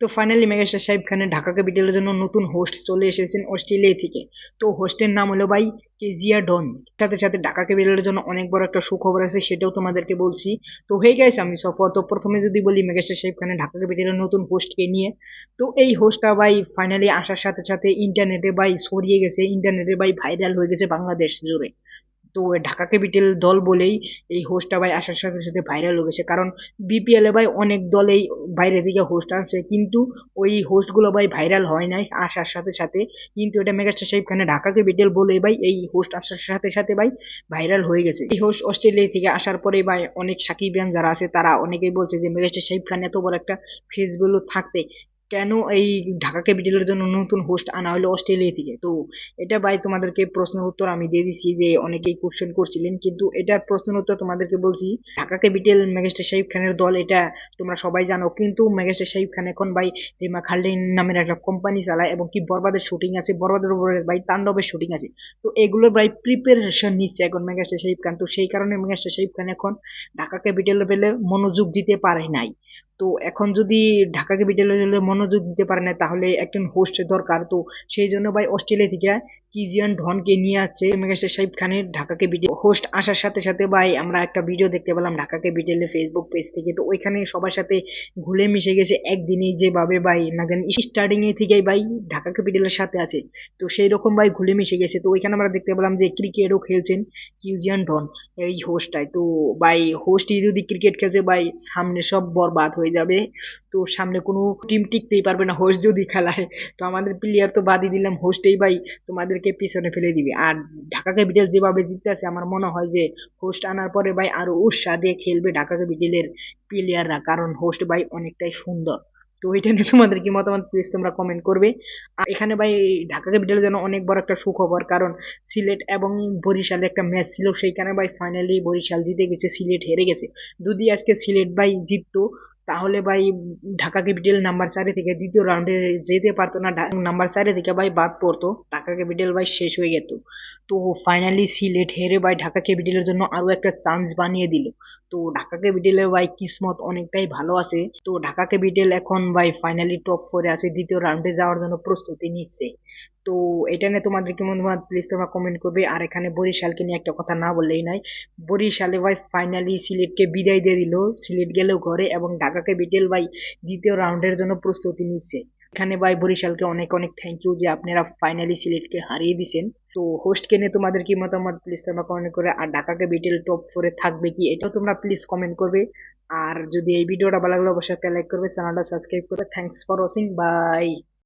তো finally megastar সাহেব খানের ঢাকা ক্যাপিটালের জন্য নতুন হোস্ট চলে এসেছেন অস্ট্রেলিয়া থেকে। তো হোস্টের নাম হলো ভাই কেজিয়া ডন। সাথে সাথে ঢাকা ক্যাপিটালের জন্য অনেক বড় একটা সুখবর আছে, সেটাও তোমাদেরকে বলছি। তো হয়ে গেছে আমি সফর। তো প্রথমে যদি বলি মেগাস্টার সাহেব খানের ঢাকা ক্যাপিটালের নতুন হোস্টকে নিয়ে, তো এই হোস্টটা ভাই ফাইনালি আসার সাথে সাথে ইন্টারনেটে ভাই ছড়িয়ে গেছে ইন্টারনেটে ভাই ভাইরাল হয়ে গেছে বাংলাদেশ জুড়ে। তো ঢাকা ক্যাপিটাল দল বলেই এই হোস্টটা ভাই আসার সাথে সাথে ভাইরাল হয়ে গেছে। কারণ বিপিএল ভাই অনেক দলেই বাইরে থেকে হোস্ট আসছে কিন্তু ওই হোস্টগুলো ভাই ভাইরাল হয় নাই আসার সাথে সাথে। কিন্তু এটা মেগাস্টার সাহেব খানে ঢাকা ক্যাপিটাল বলে ভাই এই হোস্ট আসার সাথে সাথে ভাই ভাইরাল হয়ে গেছে। এই হোস্ট অস্ট্রেলিয়া থেকে আসার পরে ভাই অনেক সাকিবিয়ান যারা আছে, তারা অনেকেই বলছে যে, মেগাস্টার সাহেব খান এত বড় একটা ফেস ভ্যালু থাকতে। কেন এই ঢাকা ক্যাপিটালের জন্য নতুন হোস্ট আনা হলো অস্ট্রেলিয়া থেকে? তো এটা ভাই তোমাদেরকে প্রশ্নের উত্তর আমি দিয়ে দিচ্ছি যে অনেকেই কোশ্চেন করছিলেন, কিন্তু এটার প্রশ্নের উত্তর তোমাদেরকে বলছি, ঢাকা ক্যাপিটাল মেগাস্টার শাহিব খানের দল, এটা তোমরা সবাই জানো, কিন্তু মেগাস্টার শাহিব খান এখন ভাই রিমা খালডিন নামের একটা কোম্পানি চালায় এবং কি বরবাদের শুটিং আছে, বরবাদের উপরে ভাই তাণ্ডবের শুটিং আছে। তো এগুলোর ভাই প্রিপারেশন নিচ্ছে এখন মেগাস্টার শাহিব খান। তো সেই কারণে মেগাস্টার শাহিব খান এখন ঢাকা ক্যাপিটাল পেলে মনোযোগ দিতে পারে নাই। তো এখন যদি ঢাকা ক্যাপিটালে মনোযোগ দিতে পারে না, তাহলে একজন হোস্ট দরকার। তো সেই জন্য ভাই অস্ট্রেলিয়া থেকে কিজিয়ান ঢনকে নিয়ে আসছে মেগাস্টার সাহেব খানের ঢাকা ক্যাপিটাল হোস্ট আসার সাথে সাথে ভাই আমরা একটা ভিডিও দেখতে পেলাম ঢাকা ক্যাপিটালের ফেসবুক পেজ থেকে। তো ওইখানে সবার সাথে ঘুলে মিশে গেছে একদিনেই যেভাবে ভাই না জানি স্টার্টিং এ থেকেই ভাই ঢাকা ক্যাপিটালের সাথে আছে। তো সেই রকম ভাই ঘুলে মিশে গেছে। তো ওইখানে আমরা দেখতে পেলাম যে ক্রিকেটও খেলছেন কিউজিয়ান ডন, এই হোস্টটাই তো ভাই হোস্টই যদি ক্রিকেট খেলছে ভাই সামনে সব বরবাদ হয়ে যাবে। তো সামনে কোনো টিম টিকতেই পারবে না হোস্ট যদি খেলায় তো আমাদের প্লেয়ার তো বাদই দিলাম হোস্টেই ভাই তোমাদেরকে পিছনে ফেলে দিবে। আর ঢাকা ক্যাপিটাল যেভাবে জিততে আছে আমার মনে হয় যে হোস্ট আনার পরে ভাই আরও উৎসাহ দিয়ে খেলবে ঢাকা ক্যাপিটালের প্লেয়াররা কারণ হোস্ট ভাই অনেকটাই সুন্দর। তো ওইটা নিয়ে তোমাদের কি মতামত প্লিজ তোমরা কমেন্ট করবে। আর এখানে ভাই ঢাকা ক্যাপিটালের জন্য অনেক বড় একটা সুখবর, কারণ সিলেট এবং বরিশালে একটা ম্যাচ ছিল, সেইখানে ভাই ফাইনালি বরিশাল জিতে গেছে, সিলেট হেরে গেছে। যদি আজকে সিলেট ভাই জিততো তাহলে ভাই ঢাকা ক্যাপিটাল নাম্বার চারে থেকে দ্বিতীয় রাউন্ডে যেতে পারতো না। নাম্বার চারে থেকে ভাই বাদ পড়তো। ঢাকা ক্যাপিটাল ভাই শেষ হয়ে যেত তো ফাইনালি সিলেট হেরে ভাই ঢাকা ক্যাপিটালের জন্য আরও একটা চান্স বানিয়ে দিল। তো ঢাকা ক্যাপিটালের ভাই কিসমত অনেকটাই ভালো আছে। তো ঢাকা ক্যাপিটাল এখন ভাই ফাইনালি টপ ফোরে আছে। দ্বিতীয় রাউন্ডে যাওয়ার জন্য প্রস্তুতি নিচ্ছে। তো এটা নিয়ে তোমাদের কি মনে হয়? প্লিজ তোমরা কমেন্ট করবে। আর এখানে বরিশালকে নিয়ে একটা কথা না বললেই নাই বরিশালে ভাই ফাইনালি সিলেটকে বিদায় দিয়ে দিল। সিলেট গেলেও ঘরে এবং ঢাকাকে বিটেল ভাই দ্বিতীয় রাউন্ডের জন্য প্রস্তুতি নিচ্ছে। এখানে ভাই বরিশালকে অনেক অনেক থ্যাংক ইউ যে আপনারা ফাইনালি সিলেটকে হারিয়ে দিছেন। তো হোস্টকে নিয়ে তোমাদের কি মতামত? প্লিজ তোমরা কমেন্ট করে। আর ঢাকাকে বিটেল টপ ফোরে থাকবে কি? এটাও তোমরা প্লিজ কমেন্ট করবে। আর যদি এই ভিডিওটা ভালো লাগলে, অবশ্যই একটা লাইক করবে। চ্যানেলটা সাবস্ক্রাইব করবে। Thanks for watching by